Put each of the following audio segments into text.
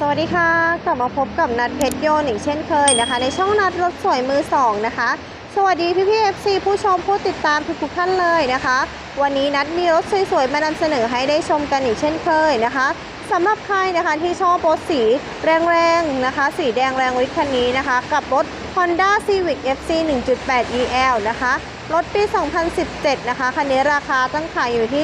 สวัสดีค่ะ กลับมาพบกับนัดเพชรโยนอีกเช่นเคยนะคะ ในช่องนัดรถสวยมือสองนะคะ สวัสดีพี่พี่เอฟซีผู้ชมผู้ติดตามทุกๆท่านเลยนะคะ วันนี้นัดมีรถสวยๆมานำเสนอให้ได้ชมกันอีกเช่นเคยนะคะสำหรับใครนะคะที่ชอบรถสีแรงๆนะคะ สีแดงแรงฤทธิ์คันนี้นะคะ กับรถ Honda Civic FC 1.8 EL นะคะรถปี 2017 นะคะคันนี้ราคาตั้งขายอยู่ที่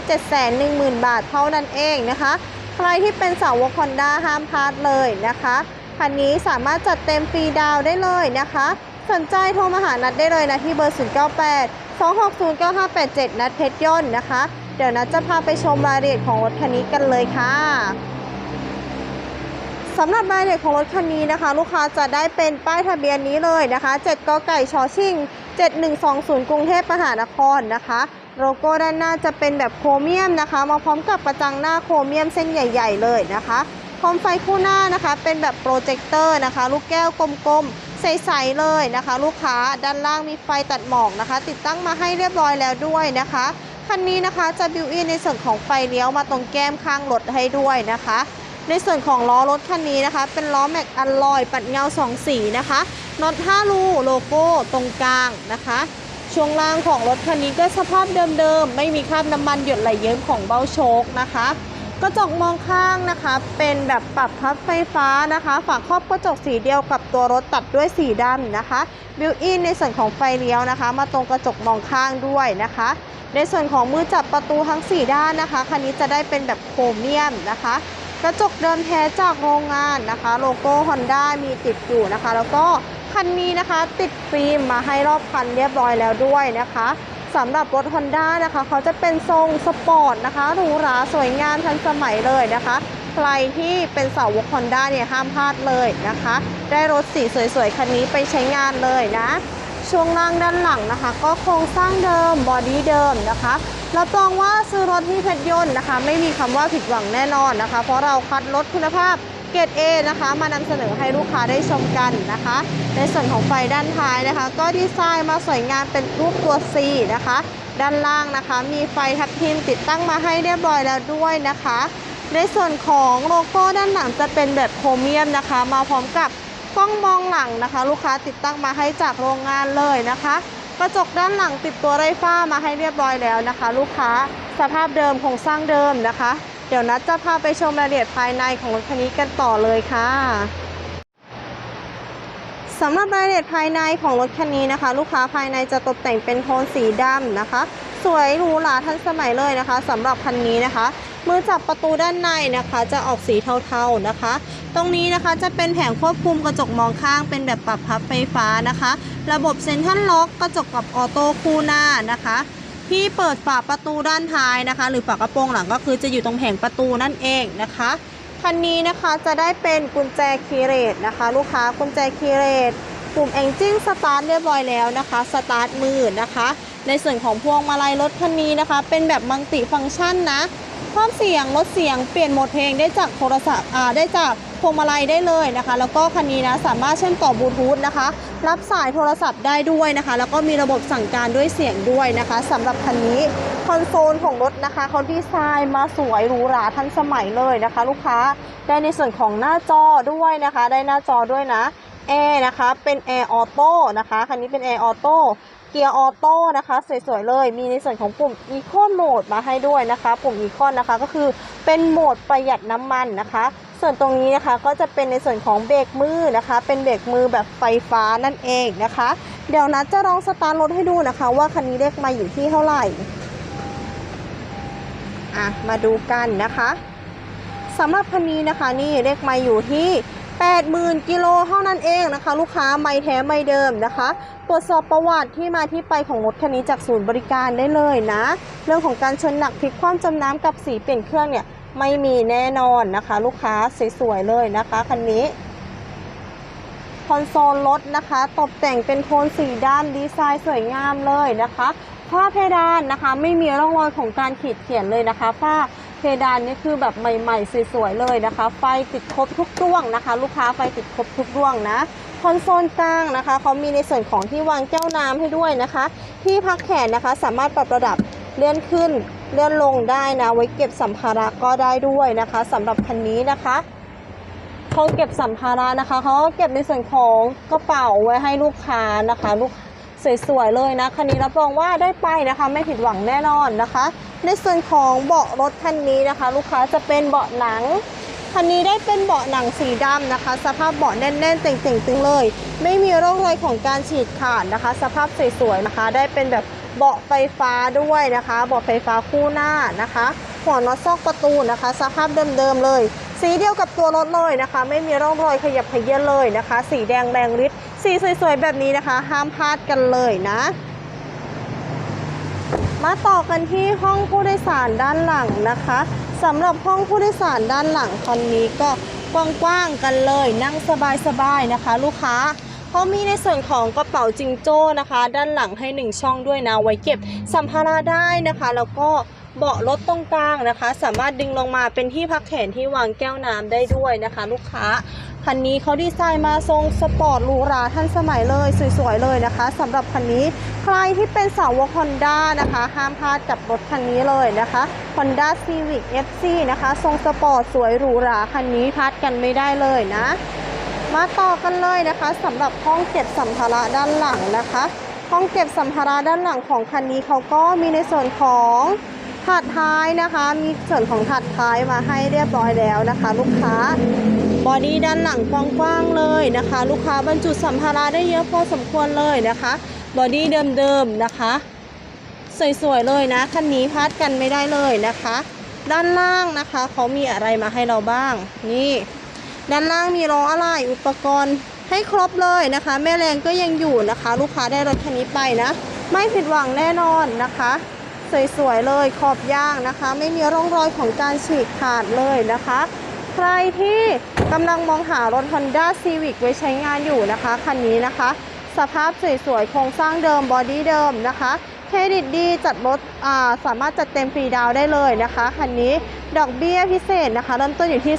710,000 บาทเท่านั้นเองนะคะ ใครที่เป็นสาวกฮอนด้าห้ามพลาดเลยนะคะคันนี้สามารถจัดเต็มฟรีดาวได้เลยนะคะ สนใจโทรมาหานัดได้เลยนะที่เบอร์ 098 260 9587 นัดเพชรย่นต์นะคะ เดี๋ยวนัดจะพาไปชมรายละเอียดของรถคันนี้กันเลยค่ะสำหรับรายละเอียดของรถคันนี้นะคะ ลูกค้าจะได้เป็นป้ายทะเบียนนี้เลยนะคะ 7กไก่ชอชิง7120 กรุงเทพมหานครนะคะ โลโก้ด้านหน้าจะเป็นแบบโครเมียมนะคะ มาพร้อมกับกระจังหน้าโครเมียมเส้นใหญ่ ๆ เลยนะคะพร้อมไฟคู่หน้านะคะเป็นแบบโปรเจคเตอร์นะคะ ลูกแก้วกลมๆ ใสๆเลยนะคะ ลูกค้าด้านล่างมีไฟตัดหมอกนะคะ ติดตั้งมาให้เรียบร้อยแล้วด้วยนะคะคันนี้นะคะจะบิวอินในส่วนของไฟเลี้ยวมาตรงแก้มข้างรถให้ด้วยนะคะ ในส่วนของล้อรถคันนี้นะคะ เป็นล้อแม็กอัลลอย ปัดเงาสองสีนะคะน็อต5รูโลโก้ตรงกลางนะคะ ช่วงล่างของรถคันนี้ก็สภาพเดิมๆ ไม่มีคราบน้ำมันหยดไหลเยิ้มของเบ้าโชคนะคะกระจกมองข้างนะคะ เป็นแบบปรับพับไฟฟ้านะคะ ฝาครอบกระจกสีเดียวกับตัวรถตัดด้วยสีดำนะคะบิวอินในส่วนของไฟเลี้ยวนะคะ มาตรงกระจกมองข้างด้วยนะคะ ในส่วนของมือจับประตูทั้ง 4 ด้านนะคะคันนี้จะได้เป็นแบบโครเมียมนะคะ กระจกเดิมแท้จากโรงงานนะคะ โลโก้ Honda มีติดอยู่นะคะ แล้วก็ คันนี้นะคะติดฟิล์มมาให้รอบคันเรียบร้อยแล้วด้วยนะคะสำหรับรถ Honda นะคะเขาจะเป็นทรงสปอร์ตนะคะหรูหราสวยงามทันสมัยเลยนะคะ ใครที่เป็นสาวก Honda เนี่ยห้ามพลาดเลยนะคะ ได้รถสีสวยๆ คันนี้ไปใช้งานเลยนะ ช่วงล่างด้านหลังนะคะ ก็โครงสร้างเดิมบอดี้เดิมนะคะรับรองว่าซื้อรถที่เพชรยนต์นะคะ ไม่มีคำว่าผิดหวังแน่นอนนะคะ เพราะเราคัดรถคุณภาพ เกรด A นะคะ มานำเสนอให้ลูกค้าได้ชมกันนะคะ ในส่วนของไฟด้านท้ายนะคะ ก็ดีไซน์มาสวยงามเป็นรูปตัว C นะคะ ด้านล่างนะคะ มีไฟทับทิมติดตั้งมาให้เรียบร้อยแล้วด้วยนะคะ ในส่วนของโลโก้ด้านหลังจะเป็นแบบโครเมียมนะคะ มาพร้อมกับกล้องมองหลังนะคะ ลูกค้าติดตั้งมาให้จากโรงงานเลยนะคะกระจกด้านหลังติดตัวไรฟ้ามาให้เรียบร้อยแล้วนะคะ ลูกค้าสภาพเดิมโครงสร้างเดิมนะคะ เดี๋ยวนัดจะพาไปชมรายละเอียดภายในของรถคันนี้กันต่อเลยค่ะสำหรับรายละเอียดภายในของรถคันนี้นะคะ ลูกค้าภายในจะตกแต่งเป็นโทนสีดำนะคะ สวยหรูหราทันสมัยเลยนะคะสำหรับคันนี้นะคะ มือจับประตูด้านในนะคะ จะออกสีเทาๆนะคะ ตรงนี้นะคะจะเป็นแผงควบคุมกระจกมองข้างเป็นแบบปรับพับไฟฟ้านะคะ ระบบเซ็นทรัลล็อกกระจกกับออโต้คู่หน้านะคะ ที่เปิดฝาประตูด้านท้ายนะคะ หรือฝากระโปรงหลังก็คือจะอยู่ตรงแผงประตูนั่นเองนะคะคันนี้นะคะจะได้เป็นกุญแจคีเรตนะคะ ลูกค้ากุญแจคีเรตปุ่มเอนจิ้นสตาร์ทเรียบร้อยแล้วนะคะสตาร์ทมือนะคะ ในส่วนของพวงมาลัยรถคันนี้นะคะ เป็นแบบมัลติฟังก์ชันนะเพิ่มเสียงลดเสียงเปลี่ยนโหมดเพลงได้จากโทรศัพท์ได้จาก พวงมาลัยได้เลยนะคะ แล้วก็คันนี้นะสามารถเชื่อมต่อบลูทูธนะคะ รับสายโทรศัพท์ได้ด้วยนะคะ แล้วก็มีระบบสั่งการด้วยเสียงด้วยนะคะสำหรับคันนี้คอนโซลของรถนะคะเขาดีไซน์มาสวยหรูหราทันสมัยเลยนะคะ ลูกค้าได้ในส่วนของหน้าจอด้วยนะคะ ได้หน้าจอด้วยนะแอร์นะคะเป็นแอร์ออโต้นะคะคันนี้เป็นแอร์ออโต้เกียร์ออโต้นะคะสวยๆเลย มีในส่วนของปุ่ม Eco Mode มาให้ด้วยนะคะ ปุ่ม Eco นะคะก็คือเป็นโหมดประหยัดน้ำมันนะคะ ส่วนตรงนี้นะคะก็จะเป็นในส่วนของเบรกมือนะคะ เป็นเบรกมือแบบไฟฟ้านั่นเองนะคะ เดี๋ยวนัดจะลองสตาร์ทรถให้ดูนะคะ ว่าคันนี้เลขมาอยู่ที่เท่าไหร่อะมาดูกันนะคะสำหรับคันนี้นะคะนี่เลขมาอยู่ที่80,000กิโลเท่านั้นเองนะคะ ลูกค้าไม่แท้ไม่เดิมนะคะ ตรวจสอบประวัติที่มาที่ไปของรถคันนี้จากศูนย์บริการได้เลยนะ เรื่องของการชนหนักพลิกคว่ำจมน้ำกับสีเปลี่ยนเครื่องเนี่ย ไม่มีแน่นอนนะคะ ลูกค้าสวยๆเลยนะคะคันนี้คอนโซลรถนะคะ ตกแต่งเป็นโทนสีดำดีไซน์สวยงามเลยนะคะฝ้าเพดานนะคะ ไม่มีร่องรอยของการขีดเขียนเลยนะคะฝ้าเพดานนี่คือแบบใหม่ๆสวยๆเลยนะคะ ไฟติดครบทุกดวงนะคะ ลูกค้าไฟติดครบทุกดวงนะคอนโซลกลางนะคะเขามีในส่วนของที่วางแก้วน้ำให้ด้วยนะคะ ที่พักแขนนะคะสามารถปรับระดับเลื่อนขึ้น เลื่อนลงได้นะ ไว้เก็บสัมภาระก็ได้ด้วยนะคะสำหรับคันนี้นะคะขห้องเก็บสัมภาระนะคะเขาก็เก็บในส่วนของกระเป๋าไว้ให้ลูกค้านะคะ ลูกสวยๆเลยนะคันนี้รับรองว่าได้ไปนะคะ ไม่ผิดหวังแน่นอนนะคะ ในส่วนของเบาะรถคันนี้นะคะ ลูกค้าจะเป็นเบาะหนังคันนี้ได้เป็นเบาะหนังสีดำนะคะ สภาพเบาะแน่นๆเต่งๆตึงเลย ไม่มีร่องรอยของการฉีดขาดนะคะ สภาพสวยๆนะคะ ได้เป็นแบบ เบาะไฟฟ้าด้วยนะคะ เบาะไฟฟ้าคู่หน้านะคะ หัวน็อตซอกประตูนะคะ สภาพเดิมๆเลย สีเดียวกับตัวรถเลยนะคะ ไม่มีร่องรอยขยับเขยื้อนเลยนะคะ สีแดงแรงฤทธิ์สีสวยๆแบบนี้นะคะ ห้ามพลาดกันเลยนะมาต่อกันที่ห้องผู้โดยสารด้านหลังนะคะสำหรับห้องผู้โดยสารด้านหลังคันนี้ก็กว้างๆกันเลย นั่งสบายๆนะคะ ลูกค้า เขามีในส่วนของกระเป๋าจิงโจ้นะคะ ด้านหลังให้ 1 ช่องด้วยนะ ไว้เก็บสัมภาระได้นะคะ แล้วก็เบาะรถตรงกลางนะคะ สามารถดึงลงมาเป็นที่พักแขนที่วางแก้วน้ำได้ด้วยนะคะ ลูกค้าคันนี้เขาดีไซน์มาทรงสปอร์ตหรูหราทันสมัยเลยสวยๆเลยนะคะสำหรับคันนี้ใครที่เป็นสาวก Honda นะคะ ห้ามพลาดกับรถคันนี้เลยนะคะ Honda Civic FC นะคะ ทรงสปอร์ตสวยหรูหราคันนี้พลาดกันไม่ได้เลยนะ มาต่อกันเลยนะคะสำหรับห้องเก็บสัมภาระด้านหลังนะคะ ห้องเก็บสัมภาระด้านหลังของคันนี้เขาก็มีในส่วนของถาดท้ายนะคะ มีส่วนของถาดท้ายมาให้เรียบร้อยแล้วนะคะ ลูกค้าบอดี้ด้านหลังกว้างๆเลยนะคะ ลูกค้าบรรจุสัมภาระได้เยอะพอสมควรเลยนะคะบอดี้เดิมๆนะคะ สวยๆเลยนะคันนี้พลาดกันไม่ได้เลยนะคะ ด้านล่างนะคะเขามีอะไรมาให้เราบ้างนี่ ด้านล่างมีล้ออะไรอุปกรณ์ให้ครบเลยนะคะ แม่แรงก็ยังอยู่นะคะ ลูกค้าได้รถคันนี้ไปนะ ไม่ผิดหวังแน่นอนนะคะ สวยๆเลยขอบย่างนะคะ ไม่มีร่องรอยของการฉีกขาดเลยนะคะ ใครที่กำลังมองหารถ Honda Civic ไว้ใช้งานอยู่นะคะคันนี้นะคะ สภาพสวยๆโครงสร้างเดิมบอดี้เดิมนะคะ เครดิตดีจัดรถสามารถจัดเต็มฟรีดาวได้เลยนะคะคันนี้ดอกเบี้ยพิเศษนะคะเริ่มต้นอยู่ที่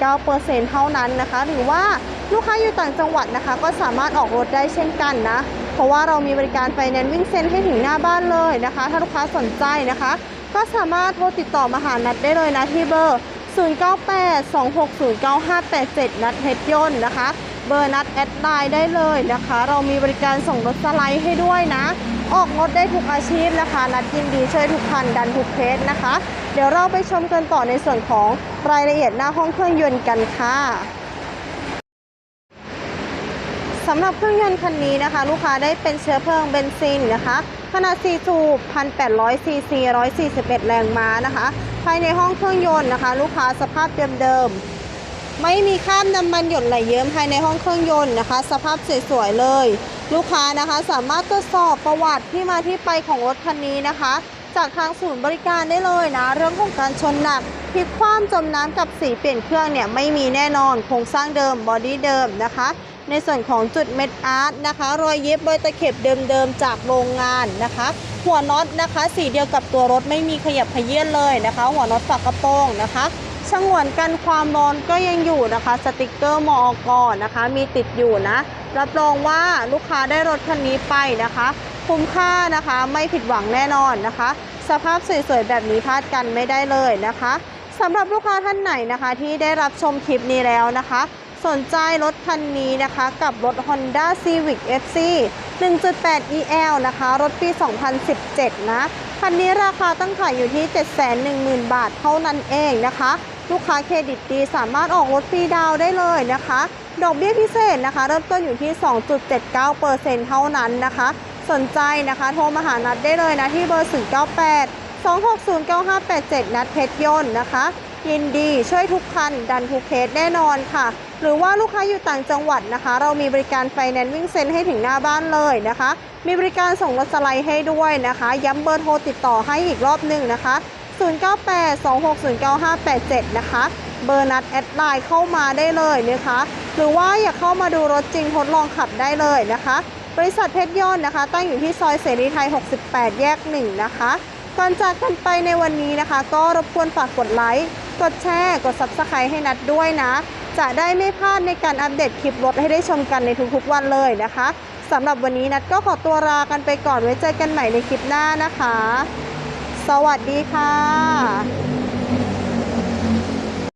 2.79%เท่านั้นนะคะ หรือว่าลูกค้าอยู่ต่างจังหวัดนะคะ ก็สามารถออกรถได้เช่นกันนะ เพราะว่าเรามีบริการไฟแนนซ์วิ่งเซ็นให้ถึงหน้าบ้านเลยนะคะ ถ้าลูกค้าสนใจนะคะ ก็สามารถโทรติดต่อมาหานัดได้เลยนะที่เบอร์ 0982609587 นัดเพชรยนต์นะคะ เบอร์นัดแอดไลน์ได้เลยนะคะ เรามีบริการส่งรถสไลด์ให้ด้วยนะ ออกรถได้ทุกอาชีพนะคะ นัดยินดีช่วยทุกคันดันทุกเคสนะคะ เดี๋ยวเราไปชมกันต่อในส่วนของรายละเอียดหน้าห้องเครื่องยนต์กันค่ะสำหรับเครื่องยนต์คันนี้นะคะ ลูกค้าได้เป็นเชื้อเพลิงเบนซินนะคะขนาด 4 สูบ 1,800 ซีซี 141 แรงม้านะคะ ภายในห้องเครื่องยนต์นะคะ ลูกค้าสภาพเดิมๆ ไม่มีคราบน้ำมันหยดไหลเยิ้มภายในห้องเครื่องยนต์นะคะ สภาพสวยๆเลย ลูกค้านะคะสามารถตรวจสอบประวัติที่มาที่ไปของรถคันนี้นะคะ จากทางศูนย์บริการได้เลยนะ เรื่องของการชนหนักพลิกคว่ำจมน้ำกับสีเปลี่ยนเครื่องเนี่ยไม่มีแน่นอนโครงสร้างเดิมบอดี้เดิมนะคะ ในส่วนของจุดเม็ดอาร์ตนะคะ รอยเย็บรอยตะเข็บเดิมๆจากโรงงานนะคะหัวน็อตนะคะ สีเดียวกับตัวรถไม่มีขยับขยื่นเลยนะคะ หัวน็อตฝากระโปรงนะคะ ฉงวนกันความร้อนก็ยังอยู่นะคะ สติกเกอร์มอกอนะคะ มีติดอยู่นะ รับรองว่าลูกค้าได้รถคันนี้ไปนะคะ คุ้มค่านะคะไม่ผิดหวังแน่นอนนะคะ สภาพสวยๆแบบนี้พลาดกันไม่ได้เลยนะคะสำหรับลูกค้าท่านไหนนะคะ ที่ได้รับชมคลิปนี้แล้วนะคะ สนใจรถคันนี้นะคะ กับรถ Honda Civic FC 1.8 EL นะคะ รถปี 2017 นะ คันนี้ราคาตั้งขายอยู่ที่ 710,000 บาทเท่านั้นเองนะคะ ลูกค้าเครดิตดีสามารถออกรถฟรีดาวได้เลยนะคะ ดอกเบี้ยพิเศษนะคะ เริ่มต้นอยู่ที่ 2.79%เท่านั้นนะคะ สนใจนะคะโทรมาหานัดได้เลยนะที่เบอร์ 098 2609587 นัดเพชรยนต์นะคะยินดีช่วยทุกคัน ดันทุกเคสแน่นอนค่ะ หรือว่าลูกค้าอยู่ต่างจังหวัดนะคะ เรามีบริการไฟแนนซ์วิ่งเซ็นให้ถึงหน้าบ้านเลยนะคะ มีบริการส่งรถสไลด์ให้ด้วยนะคะ ย้ำเบอร์โทรติดต่อให้อีกรอบหนึ่งนะคะ 0982609587 นะคะ เบอร์นัดแอดไลน์เข้ามาได้เลยนะคะ หรือว่าอยากเข้ามาดูรถจริงทดลองขับได้เลยนะคะ บริษัทเพชรยนต์นะคะ ตั้งอยู่ที่ซอยเสรีไทย 68 แยก 1 นะคะ ก่อนจากกันไปในวันนี้นะคะ ก็รบกวนฝากกดไลค์กดแชร์ กด Subscribe ให้นัดด้วยนะ จะได้ไม่พลาดในการอัปเดตคลิปรถให้ได้ชมกันในทุกๆวันเลยนะคะสำหรับวันนี้นัดก็ขอตัวลากันไปก่อนไว้เจอกันใหม่ในคลิปหน้านะคะ สวัสดีค่ะ